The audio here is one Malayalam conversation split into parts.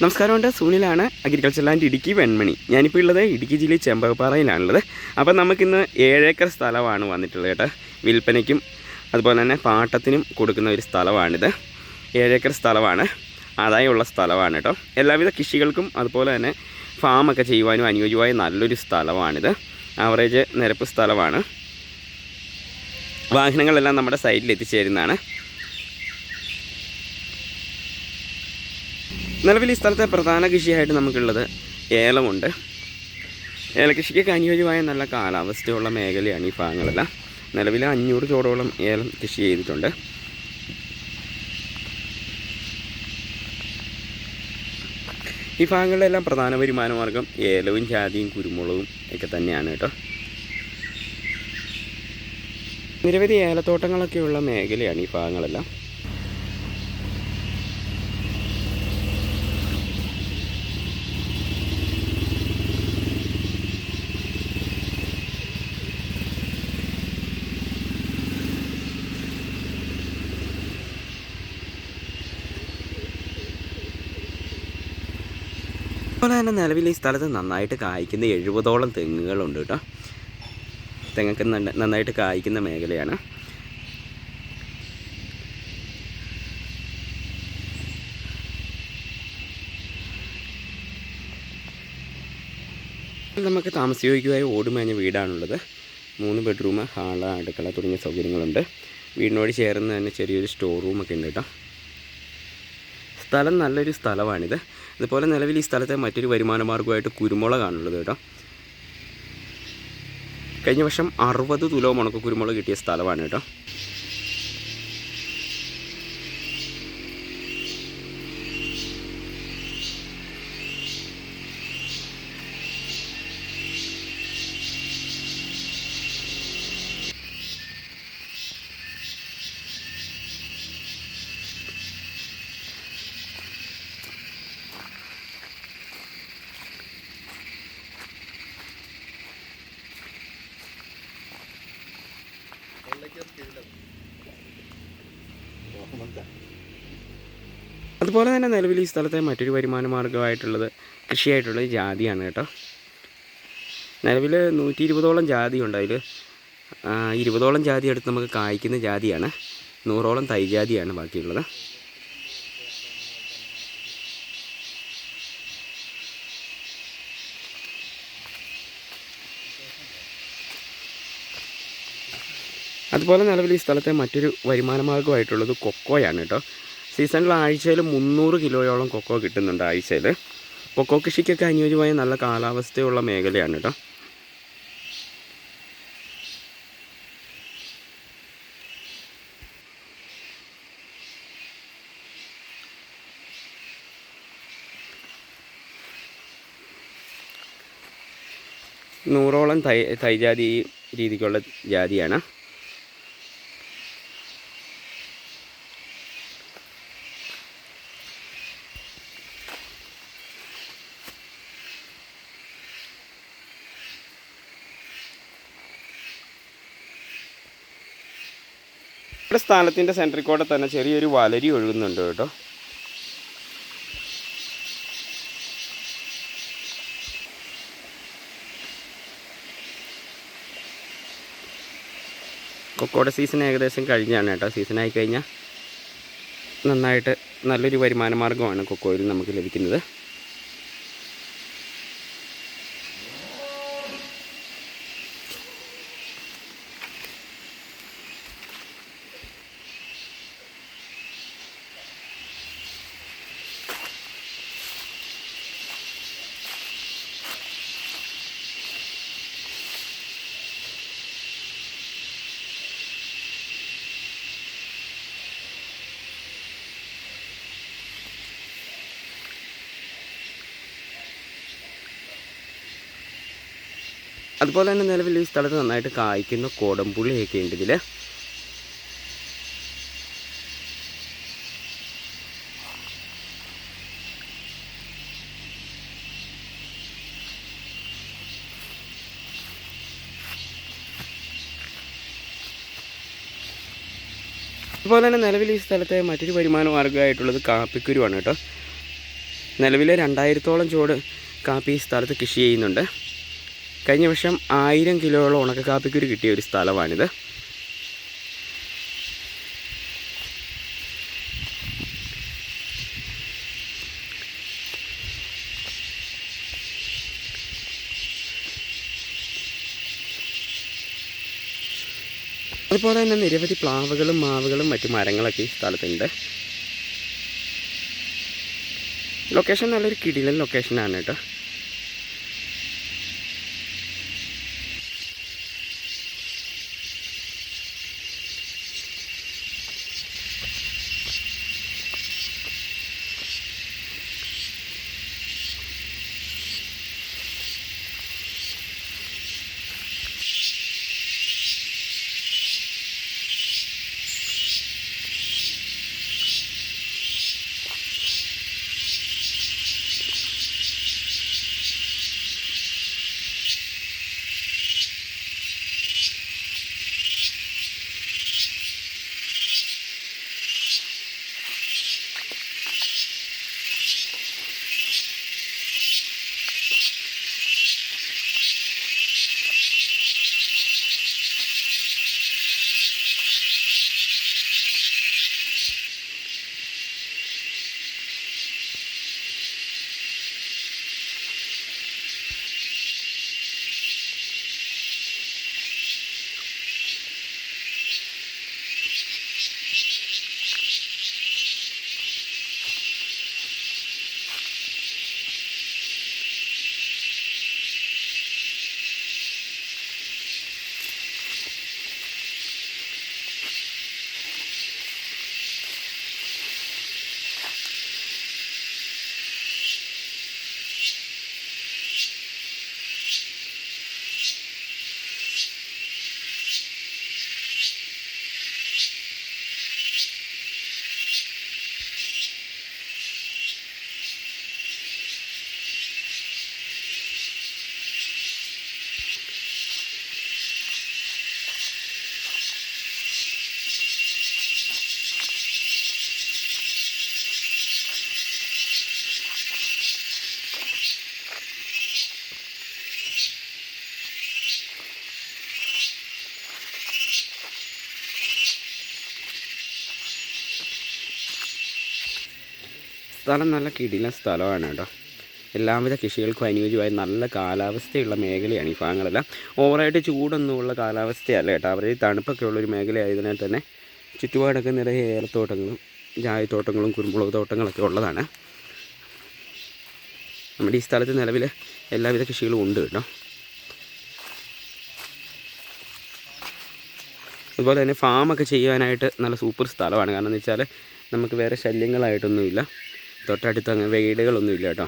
നമസ്കാരമുണ്ട്. സൂനിലാണ് അഗ്രികൾച്ചർ ലാൻഡ് ഇടുക്കി വെൺമണി. ഞാനിപ്പോൾ ഉള്ളത് ഇടുക്കി ജില്ലയിൽ ചെമ്പകപ്പാറയിലാണുള്ളത്. അപ്പം നമുക്കിന്ന് ഏഴേക്കർ സ്ഥലമാണ് വന്നിട്ടുള്ളത് കേട്ടോ. വിൽപ്പനയ്ക്കും അതുപോലെ തന്നെ പാട്ടത്തിനും കൊടുക്കുന്ന ഒരു സ്ഥലമാണിത്. ഏഴേക്കർ സ്ഥലമാണ്. ആദായമുള്ള സ്ഥലമാണ് കേട്ടോ. എല്ലാവിധ കൃഷികൾക്കും അതുപോലെ തന്നെ ഫാമൊക്കെ ചെയ്യുവാനും അനുയോജ്യമായ നല്ലൊരു സ്ഥലമാണിത്. ആവറേജ് നിരപ്പ് സ്ഥലമാണ്. വാഹനങ്ങളെല്ലാം നമ്മുടെ സൈഡിൽ എത്തിച്ചേരുന്നതാണ്. നിലവിൽ ഈ സ്ഥലത്തെ പ്രധാന കൃഷിയായിട്ട് നമുക്കുള്ളത് ഏലമുണ്ട്. ഏലകൃഷിക്കൊക്കെ അനുയോജ്യമായ നല്ല കാലാവസ്ഥയുള്ള മേഖലയാണ് ഈ ഭാഗങ്ങളെല്ലാം. നിലവിൽ അഞ്ഞൂറ് ചോടോളം ഏലം കൃഷി ചെയ്തിട്ടുണ്ട്. ഈ ഭാഗങ്ങളിലെല്ലാം പ്രധാന വരുമാന മാർഗം ഏലവും ജാതിയും കുരുമുളകും ഒക്കെ തന്നെയാണ് കേട്ടോ. നിരവധി ഏലത്തോട്ടങ്ങളൊക്കെയുള്ള മേഖലയാണ് ഈ ഭാഗങ്ങളെല്ലാം. അതുപോലെ തന്നെ നിലവിൽ ഈ സ്ഥലത്ത് നന്നായിട്ട് കായ്ക്കുന്ന എഴുപതോളം തെങ്ങുകളുണ്ട് കേട്ടോ. തെങ്ങൊക്കെ നന്നായിട്ട് കായ്ക്കുന്ന മേഖലയാണ്. നമുക്ക് താമസയോഗ്യമായ ഓടുമേഞ്ഞ വീടാണുള്ളത്. മൂന്ന് ബെഡ്റൂം ഹാൾ അടുക്കള തുടങ്ങിയ സൗകര്യങ്ങളുണ്ട്. വീടിനോട് ചേർന്ന് തന്നെ ചെറിയൊരു സ്റ്റോർ റൂമൊക്കെ ഉണ്ട് കേട്ടോ. സ്ഥലം നല്ലൊരു സ്ഥലമാണിത്. ഇതുപോലെ നിലവിൽ ഈ സ്ഥലത്തെ മറ്റൊരു വരുമാന മാർഗമായിട്ട് കുരുമുളകാണുള്ളത് കേട്ടോ. കഴിഞ്ഞ വർഷം അറുപത് തുലോ മുണക്ക് കുരുമുളക് കിട്ടിയ സ്ഥലമാണ് കേട്ടോ. അതുപോലെ തന്നെ നിലവിൽ ഈ സ്ഥലത്തെ മറ്റൊരു വരുമാന മാർഗമായിട്ടുള്ളത് കൃഷിയായിട്ടുള്ളത് ജാതിയാണ് കേട്ടോ. നിലവിൽ നൂറ്റി ഇരുപതോളം ജാതി ഉണ്ട് അതിൽ ഇരുപതോളം ജാതി എടുത്ത് നമുക്ക് കായ്ക്കുന്ന ജാതിയാണ്. നൂറോളം തൈ ജാതിയാണ് ബാക്കിയുള്ളത്. അതുപോലെ നിലവിൽ ഈ സ്ഥലത്തെ മറ്റൊരു വരുമാന മാർഗമായിട്ടുള്ളത് കൊക്കോയാണ് കേട്ടോ. സീസണിൽ ആഴ്ചയിൽ മുന്നൂറ് കിലോയോളം കൊക്കോ കിട്ടുന്നുണ്ട് ആഴ്ചയിൽ. കൊക്കോ കൃഷിക്കൊക്കെ അനുയോജ്യമായ നല്ല കാലാവസ്ഥയുള്ള മേഖലയാണ് കേട്ടോ നൂറോളം തൈ തൈജാതി രീതിക്കുള്ള ജാതിയാണ്. ഇവിടെ സ്ഥാനത്തിന്റെ സെൻട്രിൽ കൂടെ തന്നെ ചെറിയൊരു വലരി ഒഴുകുന്നുണ്ട് കേട്ടോ. കൊക്കോടെ സീസൺ ഏകദേശം കഴിഞ്ഞാണ് കേട്ടോ. സീസണായി കഴിഞ്ഞാൽ നന്നായിട്ട് നല്ലൊരു വരുമാന മാർഗമാണ് കൊക്കോയിൽ നമുക്ക് ലഭിക്കുന്നത്. അതുപോലെ തന്നെ നിലവിൽ ഈ സ്ഥലത്ത് നന്നായിട്ട് കായ്ക്കുന്ന കോടമ്പുള്ളിയൊക്കെ ഉണ്ട് ഇതിൽ അതുപോലെ തന്നെ നിലവിൽ ഈ സ്ഥലത്തെ മറ്റൊരു വരുമാന മാർഗമായിട്ടുള്ളത് കാപ്പിക്കുരുവാണ് കേട്ടോ. നിലവിലെ രണ്ടായിരത്തോളം ചുവട് കാപ്പി ഈ സ്ഥലത്ത് കൃഷി ചെയ്യുന്നുണ്ട്. കഴിഞ്ഞ വർഷം ആയിരം കിലോയോളം ഉണക്ക കാപ്പിക്കുരു കിട്ടിയ ഒരു സ്ഥലമാണിത്. അതുപോലെ തന്നെ നിരവധി പ്ലാവുകളും മാവുകളും മറ്റു മരങ്ങളൊക്കെ ഈ സ്ഥലത്തുണ്ട്. ലൊക്കേഷൻ നല്ലൊരു കിടിലൻ ലൊക്കേഷനാണ് കേട്ടോ. സ്ഥലം നല്ല കിടിലം സ്ഥലമാണ് കേട്ടോ. എല്ലാവിധ കൃഷികൾക്കും അനുയോജ്യമായ നല്ല കാലാവസ്ഥയുള്ള മേഖലയാണ് ഈ ഭാഗങ്ങളെല്ലാം. ഓവറായിട്ട് ചൂടൊന്നുമുള്ള കാലാവസ്ഥയല്ല കേട്ടോ. അവർ തണുപ്പൊക്കെ ഉള്ളൊരു മേഖല ആയതിനാൽ തന്നെ ചുറ്റുപാടൊക്കെ നിറയെ ഏലത്തോട്ടങ്ങളും ചായത്തോട്ടങ്ങളും കുരുമുളക് തോട്ടങ്ങളൊക്കെ ഉള്ളതാണ്. നമ്മുടെ ഈ സ്ഥലത്ത് നിലവിൽ എല്ലാവിധ കൃഷികളും ഉണ്ട് കേട്ടോ. അതുപോലെ തന്നെ ഫാമൊക്കെ ചെയ്യാനായിട്ട് നല്ല സൂപ്പർ സ്ഥലമാണ്. കാരണം എന്ന് വെച്ചാൽ നമുക്ക് വേറെ ശല്യങ്ങളായിട്ടൊന്നുമില്ല. തൊട്ടടുത്ത് അങ്ങനെ വീടുകളൊന്നുമില്ല കേട്ടോ.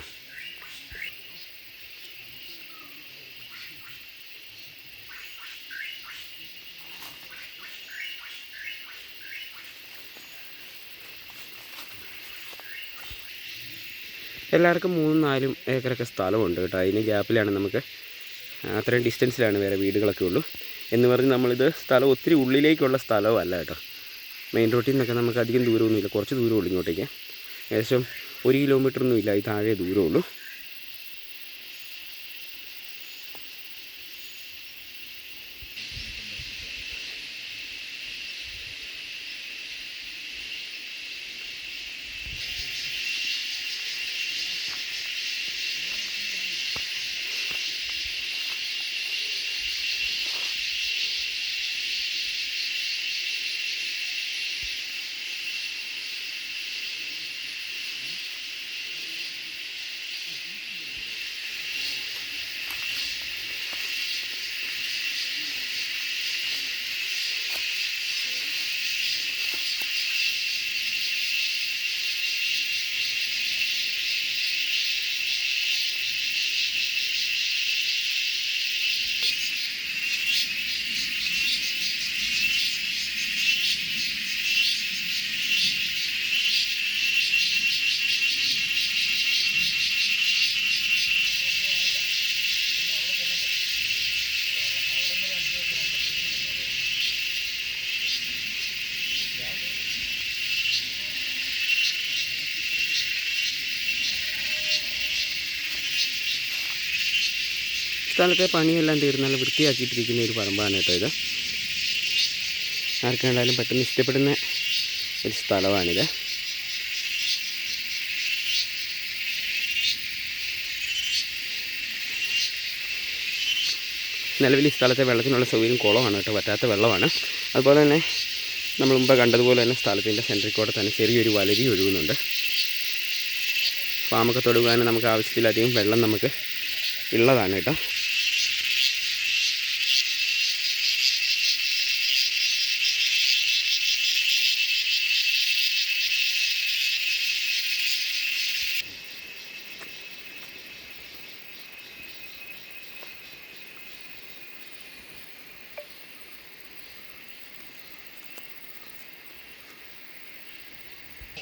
എല്ലാവർക്കും മൂന്നും നാലും ഏക്കറൊക്കെ സ്ഥലമുണ്ട് കേട്ടോ. അതിന് ഗ്യാപ്പിലാണ് നമുക്ക് അത്രയും ഡിസ്റ്റൻസിലാണ് വേറെ വീടുകളൊക്കെ ഉള്ളൂ. എന്ന് പറഞ്ഞ് നമ്മളിത് സ്ഥലം ഒത്തിരി ഉള്ളിലേക്കുള്ള സ്ഥലവും അല്ല കേട്ടോ മെയിൻ റോട്ടിൽ നിന്നൊക്കെ നമുക്ക് അധികം ദൂരമൊന്നുമില്ല. കുറച്ച് ദൂരമുള്ളൂ ഇങ്ങോട്ടേക്ക്. ഏകദേശം ഒരു കിലോമീറ്ററൊന്നും ഇല്ല ഈ താഴെ ദൂരമുള്ളൂ സ്ഥലത്തെ പണിയെല്ലാം തീർന്ന് നല്ല വൃത്തിയാക്കിയിട്ടിരിക്കുന്ന ഒരു പറമ്പാണ് കേട്ടോ ഇത്. ആർക്കാണ്ടായാലും പെട്ടെന്ന് ഇഷ്ടപ്പെടുന്ന ഒരു സ്ഥലമാണിത്. നിലവിൽ ഈ സ്ഥലത്തെ വെള്ളത്തിനുള്ള സൗകര്യം കുളമാണ് കേട്ടോ പറ്റാത്ത വെള്ളമാണ്. അതുപോലെ തന്നെ നമ്മൾ മുമ്പ് കണ്ടതുപോലെ തന്നെ സ്ഥലത്തിന്റെ സെൻട്രിൽ കൂടെ തന്നെ ചെറിയൊരു വലരി ഒഴുകുന്നുണ്ട്. ഫാമൊക്കെ തൊടുകാനും നമുക്ക് ആവശ്യത്തിലധികം വെള്ളം നമുക്ക് ഉള്ളതാണ് കേട്ടോ.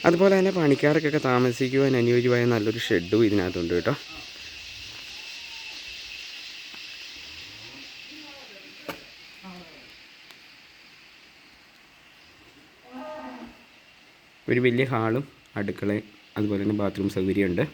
അതുപോലെ തന്നെ പണിക്കാർക്കൊക്കെ താമസിക്കുവാൻ അനുയോജ്യമായ നല്ലൊരു ഷെഡും ഇതിനകത്തുണ്ട് കേട്ടോ. ഒരു വലിയ ഹാളും അടുക്കളയും അതുപോലെ തന്നെ ബാത്റൂം സൗകര്യമുണ്ട്.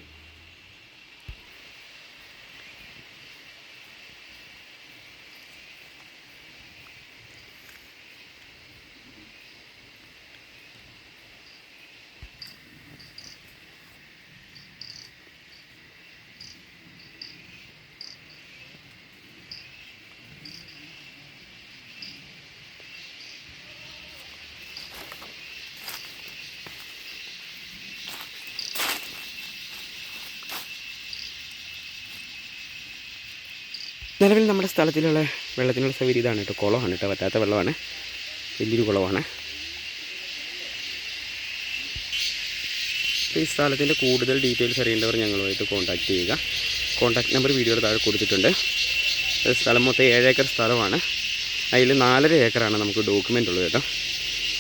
നിലവിൽ നമ്മുടെ സ്ഥലത്തിലുള്ള വെള്ളത്തിനുള്ള സൗകര്യം ഇതാണ് കേട്ടോ. കുളമാണ് കേട്ടോ. പറ്റാത്ത വെള്ളമാണ്. വലിയൊരു കുളമാണ്. ഈ സ്ഥലത്തിന്റെ കൂടുതൽ ഡീറ്റെയിൽസ് അറിയേണ്ടവർ ഞങ്ങളുമായിട്ട് കോൺടാക്റ്റ് ചെയ്യുക. കോൺടാക്ട് നമ്പർ വീഡിയോയുടെ താഴെ കൊടുത്തിട്ടുണ്ട്. സ്ഥലം മൊത്തം ഏഴ് ഏക്കർ സ്ഥലമാണ്. അതിൽ നാലര ഏക്കറാണ് നമുക്ക് ഡോക്യുമെന്റ് ഉള്ളത് കേട്ടോ.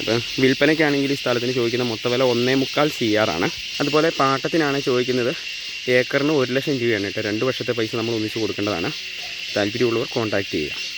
അപ്പം വിൽപ്പനയ്ക്കാണെങ്കിൽ ഈ സ്ഥലത്തിന് ചോദിക്കുന്ന മൊത്ത വില ഒന്നേ മുക്കാൽ സി ആറാണ് അതുപോലെ പാട്ടത്തിനാണ് ചോദിക്കുന്നത് ഏക്കറിന് ഒരു ലക്ഷം രൂപയാണ് കേട്ടോ. രണ്ട് വർഷത്തെ പൈസ നമ്മൾ ഒന്നിച്ച് കൊടുക്കേണ്ടതാണ്. താല്പര്യമുള്ളവർ കോൺടാക്റ്റ് ചെയ്യുക.